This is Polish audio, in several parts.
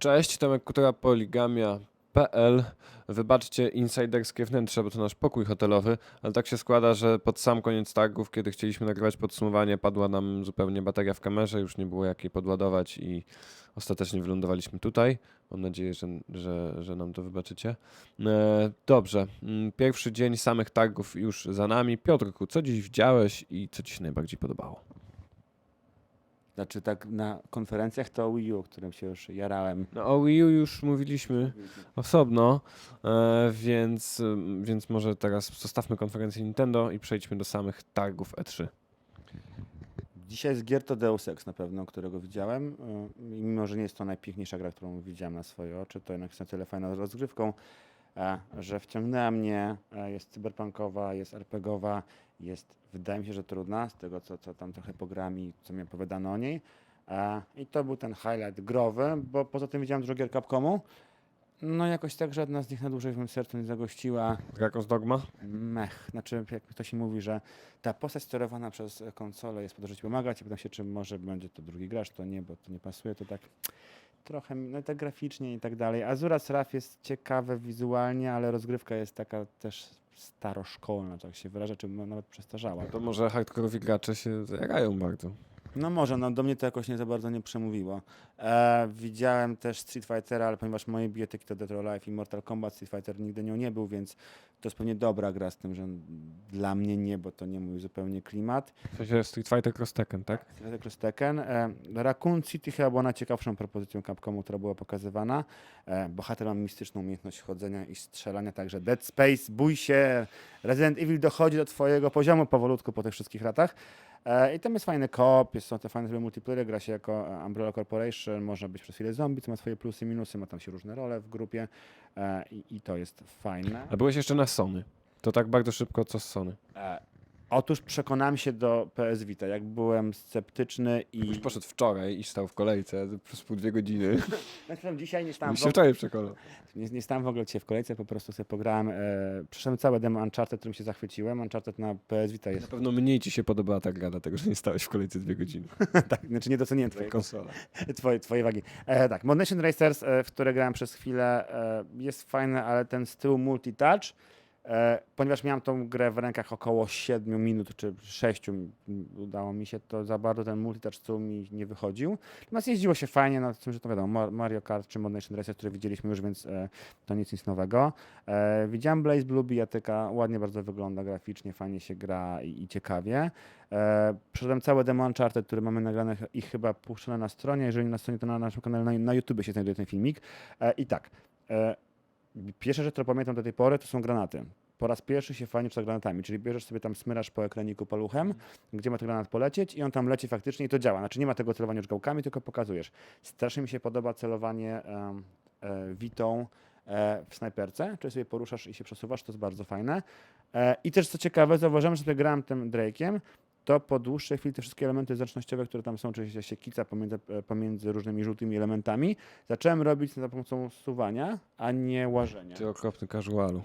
Cześć, Tomek Kutura, poligamia.pl. Wybaczcie insiderskie wnętrze, bo to nasz pokój hotelowy, ale tak się składa, że pod sam koniec targów, kiedy chcieliśmy nagrywać podsumowanie, padła nam zupełnie bateria w kamerze, już nie było jak jej podładować i ostatecznie wylądowaliśmy tutaj. Mam nadzieję, że, że, że nam to wybaczycie. E, dobrze, mm, pierwszy dzień samych targów już za nami. Piotrku, co dziś widziałeś i co ci się najbardziej podobało? Znaczy tak na konferencjach to Wii U, którym się już jarałem. No, o Wii U już mówiliśmy osobno, e, więc, więc może teraz zostawmy konferencję Nintendo i przejdźmy do samych targów E E3. Dzisiaj z gier to Deus Ex na pewno, którego widziałem. I mimo, że nie jest to najpiękniejsza gra, którą widziałem na swoje oczy, to jednak jest na tyle fajną rozgrywką, e, że wciągnęła mnie. e, Jest cyberpunkowa, jest RPGowa, jest, wydaje mi się, że trudna, z tego co, co tam trochę pograłem i co mi opowiadano o niej. E, I to był ten highlight growy, bo poza tym widziałem dużo gier Capcomu. No jakoś tak żadna z nich na dłużej w moim sercu nie zagościła. Dragon's Dogma? mech. Znaczy, jak ktoś mi mówi, że ta postać sterowana przez konsolę jest po to, żeby pomagać, a pytam się, czy może będzie to drugi gracz, to nie, bo to nie pasuje, to tak trochę, no tak graficznie i tak dalej. Azura Seraph jest ciekawe wizualnie, ale rozgrywka jest taka też staroszkolna, tak się wyraża, czy nawet przestarzała. To może hardkorowi gracze się zajarają bardzo. No może, no do mnie to jakoś nie za bardzo nie przemówiło. E, widziałem też Street Fightera, ale ponieważ moje biotyki to Dead or Alive i Mortal Kombat, Street Fighter nigdy nią nie był, więc to jest pewnie dobra gra z tym, że dla mnie nie, bo to nie mój zupełnie klimat. W sensie Street Fighter Cross Tekken, tak? Street Fighter Cross Tekken. E, Raccoon City chyba była najciekawszą propozycją Capcomu, która była pokazywana. E, bohater ma mistyczną umiejętność chodzenia i strzelania, także Dead Space, bój się, Resident Evil dochodzi do twojego poziomu powolutku po tych wszystkich latach. E, I tam jest fajny jest, są te fajne tryby multiplayer, gra się jako e, Umbrella Corporation, można być przez chwilę zombie, co ma swoje plusy i minusy, ma tam się różne role w grupie e, i, i to jest fajne. A byłeś jeszcze na Sony. To tak bardzo szybko, co z Sony. Otóż przekonałem się do PS Vita, jak byłem sceptyczny i... Już poszedł wczoraj i stał w kolejce przez pół dwie godziny. Znaczy, dzisiaj nie stałem, Już się wczoraj przekonał. nie, nie stałem w ogóle dzisiaj w kolejce, po prostu sobie pograłem. E, przeszedłem całe demo Uncharted, którym się zachwyciłem. Uncharted na PS Vita Na jest... pewno mniej ci się podobała ta gra, dlatego że nie stałeś w kolejce dwie godziny. tak, znaczy nie doceniłem twojej, Konsola. twojej, twojej wagi. E, tak, Mod Nation Racers, e, w które grałem przez chwilę, e, jest fajne, ale ten z tyłu multitouch, ponieważ miałem tą grę w rękach około 7 minut czy 6, m, udało mi się, to za bardzo ten multitouch tyłu mi nie wychodził. Natomiast jeździło się fajnie, no tym, że to wiadomo, Mar- Mario Kart czy Mod Nation Racers, które widzieliśmy już, więc e, to nic, nic nowego. E, widziałem Blaze Blue bijatyka, ładnie bardzo wygląda graficznie, fajnie się gra i, i ciekawie. E, Przeszedłem całe demo Uncharted, które mamy nagrane i chyba puszczone na stronie. Jeżeli na stronie, to na naszym kanale na, na YouTube się znajduje ten filmik. E, I tak, e, pierwsza rzecz, którą pamiętam do tej pory, to są granaty. Po raz pierwszy się fajnie rzuca granatami, czyli bierzesz sobie tam, smyrasz po ekraniku paluchem, gdzie ma ten granat polecieć i on tam leci faktycznie i to działa. Znaczy nie ma tego celowania już gałkami, tylko pokazujesz. Strasznie mi się podoba celowanie e, witą e, w snajperce, czyli sobie poruszasz i się przesuwasz, to jest bardzo fajne. E, I też co ciekawe, zauważyłem, że sobie grałem tym Drake'iem, to po dłuższej chwili te wszystkie elementy zręcznościowe, które tam są, czyli się kica pomiędzy, e, pomiędzy różnymi żółtymi elementami, zacząłem robić za pomocą suwania, a nie łażenia. Ty okropny casualu.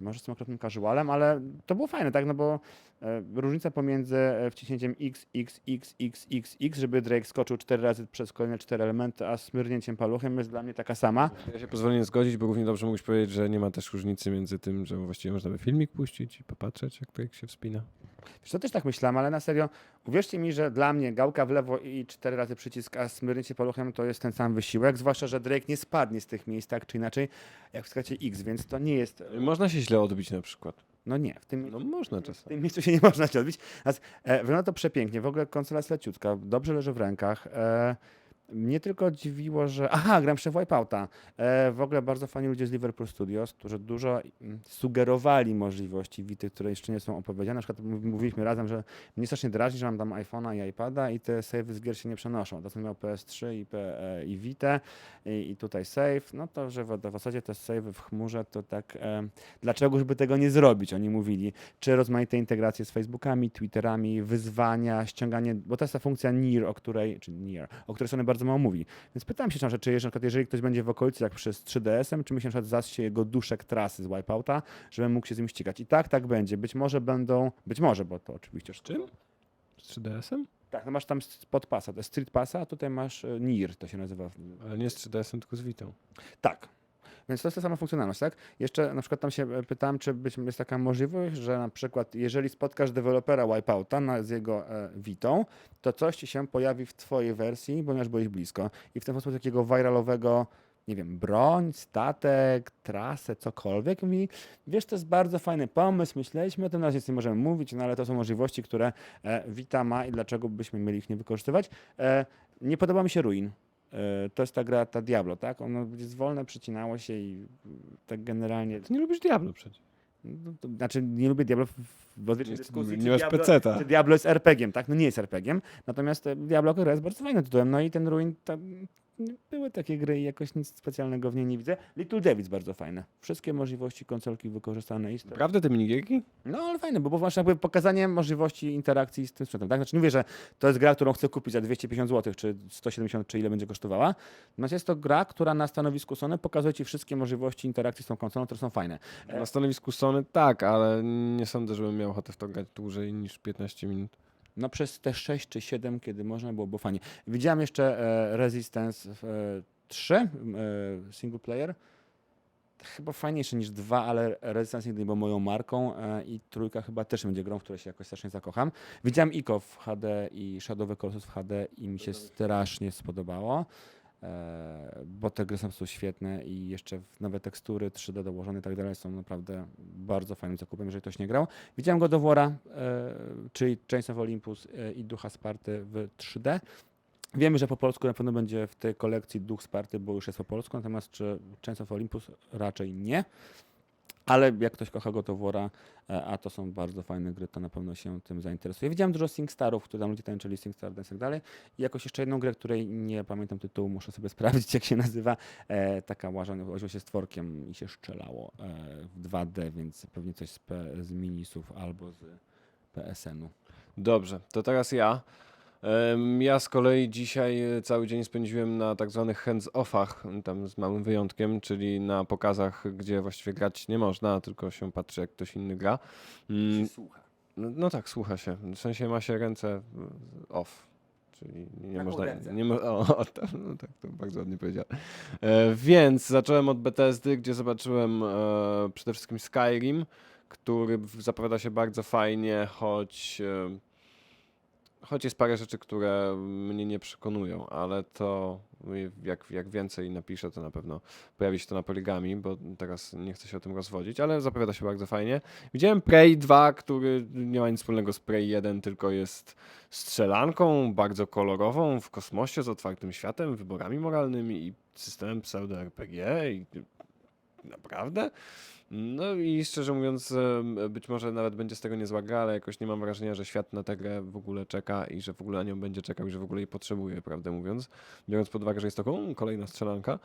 Może z tym okropnym casualem, ale to było fajne, tak? No bo e, różnica pomiędzy e, wciśnięciem X, X, X, X, X, X, żeby Drake skoczył cztery razy przez kolejne cztery elementy, a smyrnięciem paluchem jest dla mnie taka sama. Ja się pozwolę nie zgodzić, bo równie dobrze mógłbyś powiedzieć, że nie ma też różnicy między tym, że właściwie można by filmik puścić i popatrzeć, jak projekt się wspina. Wiesz, to też tak myślałem, ale na serio, uwierzcie mi, że dla mnie gałka w lewo i cztery razy przycisk, a smyrnięcie paluchem to jest ten sam wysiłek, zwłaszcza, że Drake nie spadnie z tych miejsc tak czy inaczej, jak wskacie X, więc to nie jest, Można się źle odbić na przykład. no nie, w tym, No można w czasami. tym miejscu się nie można się odbić. Natomiast, e, wygląda to przepięknie, w ogóle konsola jest leciutka, dobrze leży w rękach. E, mnie tylko dziwiło, że. Aha, gram jeszcze w Wipeouta. E, w ogóle bardzo fani ludzie z Liverpool Studios, którzy dużo mm, sugerowali możliwości Wity, które jeszcze nie są opowiedziane. Na przykład mów- mówiliśmy razem, że mnie strasznie drażni, że mam tam iPhone'a i iPada i te save z gier się nie przenoszą. To miał PS3 i, P, e, i Vita i, i tutaj save. No to, że w, w zasadzie te save w chmurze, to tak. E, dlaczego by tego nie zrobić? Oni mówili. Czy rozmaite integracje z Facebookami, Twitterami, wyzwania, ściąganie, bo to jest ta funkcja NIR, o której, czy NIR, o której Sony bardzo mało mówi. Więc pytałem się, czy jeżeli, na przykład, jeżeli ktoś będzie w okolicy, jak przez 3DS-em, czy mi się na przykład zasie jego duszek trasy z Wipeouta, żebym mógł się z nim ścigać. I tak, tak będzie. Być może będą, być może, bo to oczywiście... Czym? Z 3DS-em? Tak, no masz tam spot passa, to jest street passa, a tutaj masz e, NIR, to się nazywa. Ale nie z 3DS-em, tylko z Vitą. Tak. Więc to jest ta sama funkcjonalność, tak? Jeszcze na przykład tam się e, pytałem, czy być, jest taka możliwość, że na przykład jeżeli spotkasz dewelopera Wipeouta na, z jego e, to coś ci się pojawi w twojej wersji, ponieważ byłeś blisko. I w ten sposób takiego viralowego, nie wiem, broń, statek, trasę, cokolwiek. I wiesz, to jest bardzo fajny pomysł, myśleliśmy o tym, na razie nie możemy mówić, no ale to są możliwości, które e, Vita ma i dlaczego byśmy mieli ich nie wykorzystywać. E, nie podoba mi się Ruin. E, To jest ta gra, ta Diablo, tak? Ono jest wolne, przycinało się i mm, tak generalnie. Ty nie lubisz Diablo przecież. No, to, znaczy, nie lubię Diablo w, w odwiecznej dyskusji. nie masz Diablo. Czy Diablo jest RPG-iem, tak? No nie jest RPG-iem. Natomiast e, Diablo gra jest bardzo fajnym tytułem. No i ten Ruin, tam były takie gry i jakoś nic specjalnego w niej nie widzę. Little David's bardzo fajne. Wszystkie możliwości konsolki wykorzystane i. Prawda te minigierki? No ale fajne, bo, masz jakby pokazanie możliwości interakcji z tym sprzętem. Tak? Znaczy nie mówię, że to jest gra, którą chcę kupić za 250 zł, czy 170, czy ile będzie kosztowała. Natomiast jest to gra, która na stanowisku Sony pokazuje ci wszystkie możliwości interakcji z tą konsolą, które są fajne. Na stanowisku Sony tak, ale nie sądzę, żebym miał ochotę w to grać dłużej niż 15 minut. No przez te 6 czy 7, kiedy można było, było fajnie. Widziałem jeszcze e, Resistance e, 3, e, single player. Chyba fajniejszy niż dwa, ale Resistance nigdy nie był moją marką e, i trójka chyba też będzie grą, w której się jakoś strasznie zakocham. Widziałem Ico w HD i Shadow of the Colossus w HD i mi się strasznie spodobało, bo te gry są świetne i jeszcze nowe tekstury 3D dołożone i tak dalej są naprawdę bardzo fajnym zakupem, jeżeli ktoś nie grał. Widziałem God of War'a, e, czyli Chains of Olympus e, i Ducha Sparty w 3D. Wiemy, że po polsku na pewno będzie w tej kolekcji Duch Sparty, bo już jest po polsku, natomiast czy Chains of Olympus raczej nie. Ale jak ktoś kocha War'a, e, a to są bardzo fajne gry, to na pewno się tym zainteresuje. Widziałem dużo SingStarów, które tam ludzie tańczyli SingStar Dance i tak dalej. I jakoś jeszcze jedną grę, której nie pamiętam tytułu, muszę sobie sprawdzić jak się nazywa. E, taka łaża, łaziło się z tworkiem i się strzelało e, w 2D, więc pewnie coś z, z minisów albo z PSN-u. Dobrze, to teraz ja. Ja z kolei dzisiaj e, cały dzień spędziłem na tak zwanych hands-offach, tam z małym wyjątkiem, czyli na pokazach, gdzie właściwie grać nie można, tylko się patrzy jak ktoś inny gra. Mm, słucha. No, no tak, słucha się. W sensie ma się ręce y, off. Czyli nie Taką można. ręce. Nie mo- o, o, tak, no tak, to bardzo ładnie powiedziałem. E, więc zacząłem od Bethesdy, gdzie zobaczyłem e, przede wszystkim Skyrim, który zapowiada się bardzo fajnie, choć. E, Choć jest parę rzeczy, które mnie nie przekonują, ale to jak, jak więcej napiszę, to na pewno pojawi się to na poligami, bo teraz nie chcę się o tym rozwodzić, ale zapowiada się bardzo fajnie. Widziałem Prey 2, który nie ma nic wspólnego z Prey 1, tylko jest strzelanką bardzo kolorową w kosmosie z otwartym światem, wyborami moralnymi i systemem pseudo-RPG i naprawdę? No i szczerze mówiąc, być może nawet będzie z tego niezła gra, ale jakoś nie mam wrażenia, że świat na tę grę w ogóle czeka i że w ogóle na nią będzie czekał i że w ogóle jej potrzebuje, prawdę mówiąc. Biorąc pod uwagę, że jest to kolejna strzelanka.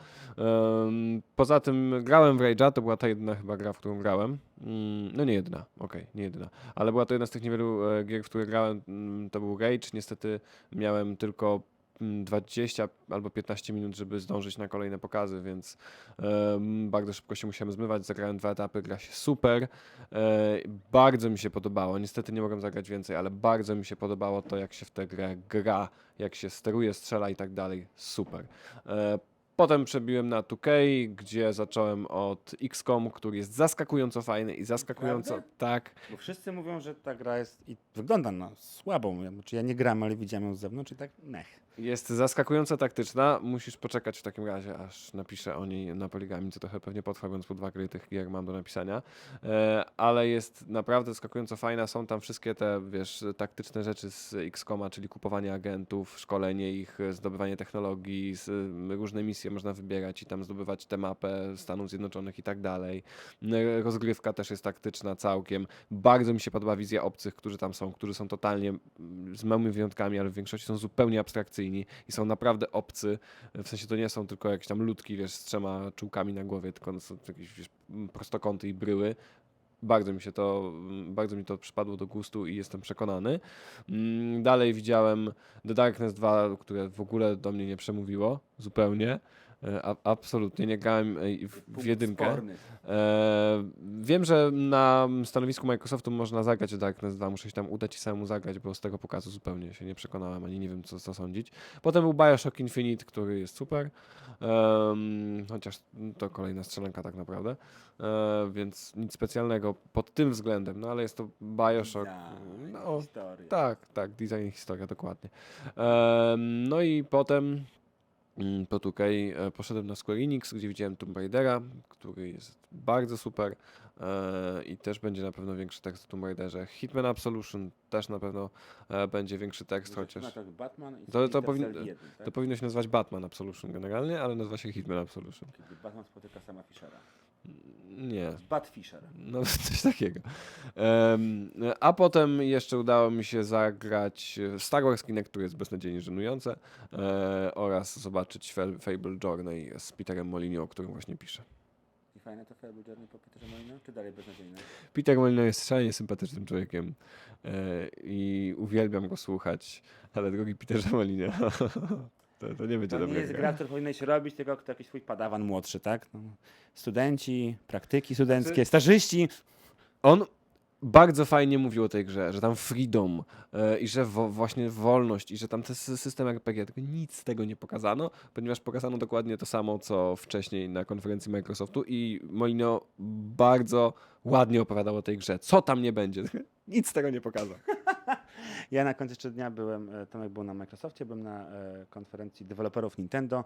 Poza tym grałem w Rage'a, to była ta jedna chyba gra, w którą grałem. Mm, No nie jedna, okej, nie jedna. Ale była to jedna z tych niewielu e, gier, w które grałem, mm, to był Rage. Niestety miałem tylko 20 albo 15 minut, żeby zdążyć na kolejne pokazy, więc em, bardzo szybko się musiałem zmywać. Zagrałem dwa etapy, gra się super. E, bardzo mi się podobało. Niestety nie mogłem zagrać więcej, ale bardzo mi się podobało to, jak się w tę grę gra, jak się steruje, strzela i tak dalej. Super. E, Potem przebiłem na 2K, gdzie zacząłem od XCOM, który jest zaskakująco fajny i zaskakująco Naprawdę? tak. Bo wszyscy mówią, że ta gra jest i wygląda na słabą. Ja- Znaczy ja nie gram, ale widziałem ją z zewnątrz i tak mech. Jest zaskakująco taktyczna. Musisz poczekać w takim razie, aż napiszę o niej na poligami, co trochę pewnie potrwa, biorąc pod uwagę, ile tych gier mam do napisania. E, ale jest naprawdę zaskakująco fajna. Są tam wszystkie te, wiesz, taktyczne rzeczy z XCOMa, czyli kupowanie agentów, szkolenie ich, e, zdobywanie technologii, z, e, różne misje można wybierać i tam zdobywać tę mapę Stanów Zjednoczonych i tak dalej. E, Rozgrywka też jest taktyczna całkiem. Bardzo mi się podoba wizja obcych, którzy tam są, którzy są totalnie mm, z małymi wyjątkami, ale w większości są zupełnie abstrakcyjni i są naprawdę obcy. W sensie to nie są tylko jakieś tam ludki, wiesz, z trzema czułkami na głowie, tylko są jakieś wiesz, prostokąty i bryły. Bardzo mi się to, bardzo mi to przypadło do gustu i jestem przekonany. Mm, Dalej widziałem The Darkness 2, które w ogóle do mnie nie przemówiło zupełnie. E, A, absolutnie, nie grałem e, w, w jedynkę. E, wiem, że na stanowisku Microsoftu można zagrać Darkness 2, muszę się tam udać i samemu zagrać, bo z tego pokazu zupełnie się nie przekonałem, ani nie wiem co, co sądzić. Potem był Bioshock Infinite, który jest super, Em, chociaż to kolejna strzelanka tak naprawdę, e, więc nic specjalnego pod tym względem, no ale jest to Bioshock. Design, No, historia. tak, tak, design historia, dokładnie. No i potem mm, po 2K e, poszedłem na Square Enix, gdzie widziałem Tomb Raidera, który jest bardzo super e, i też będzie na pewno większy tekst o Tomb Raiderze. Hitman Absolution też na pewno e, będzie większy tekst, chociaż tak Batman i To- to Splinter powinno- Cell 1, tak? to powinno się nazywać Batman Absolution generalnie, ale nazywa się Hitman Absolution. Kiedy Batman spotyka sama. Nie, Bat Fisher. No, coś takiego. Em, a potem jeszcze udało mi się zagrać w Star Wars Kinect, które jest beznadziejnie żenujące, e, oraz zobaczyć Fa- Fable Journey z Peterem Molyneux, o którym właśnie piszę. I fajne to Fable Journey po Peterze Molino? Czy dalej beznadziejne? Peter Molyneux jest szalenie sympatycznym człowiekiem e, i uwielbiam go słuchać, ale drogi Peterze Molyneux, to, to nie będzie To nie jest gra, którą powinieneś robić, tylko kto jakiś twój padawan młodszy, tak? No. Studenci, praktyki studenckie, stażyści. On bardzo fajnie mówił o tej grze, że tam freedom e, i że wo, właśnie wolność i że tam ten sy- system RPG, tylko nic z tego nie pokazano, ponieważ pokazano dokładnie to samo, co wcześniej na konferencji Microsoftu i Molino bardzo ładnie opowiadał o tej grze. Co tam nie będzie? Nic z tego nie pokazał. Ja na końcu jeszcze dnia byłem, e, Tomek był na Microsoftie, byłem na e, konferencji deweloperów Nintendo,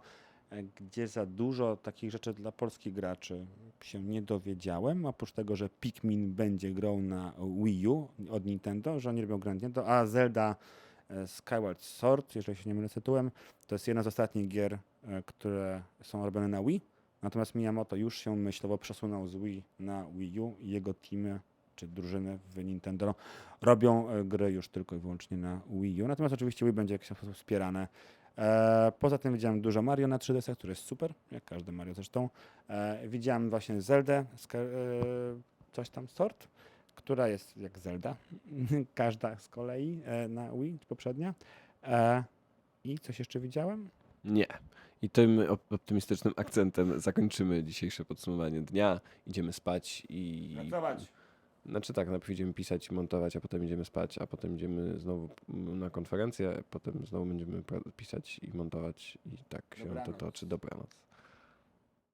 e, gdzie za dużo takich rzeczy dla polskich graczy się nie dowiedziałem, oprócz tego, że Pikmin będzie grał na Wii U od Nintendo, że oni robią grę Nintendo, a Zelda Skyward Sword, jeżeli się nie mylę tytułem, to jest jedna z ostatnich gier, które są robione na Wii, natomiast Miyamoto już się myślowo przesunął z Wii na Wii U i jego teamy czy drużyny w Nintendo robią e, gry już tylko i wyłącznie na Wii U. Natomiast oczywiście Wii będzie w jakiś sposób wspierane. E, poza tym widziałem dużo Mario na 3DS, który jest super, jak każdy Mario zresztą. E, widziałem właśnie Zeldę, e, coś tam sort, która jest jak Zelda, każda z kolei e, na Wii poprzednia. E, I coś jeszcze widziałem? Nie. I tym op- optymistycznym akcentem zakończymy dzisiejsze podsumowanie dnia. Idziemy spać i... Znaczy tak, najpierw idziemy pisać i montować, a potem idziemy spać, a potem idziemy znowu na konferencję, potem znowu będziemy pisać i montować i tak się to Dobranoc. toczy. Dobranoc.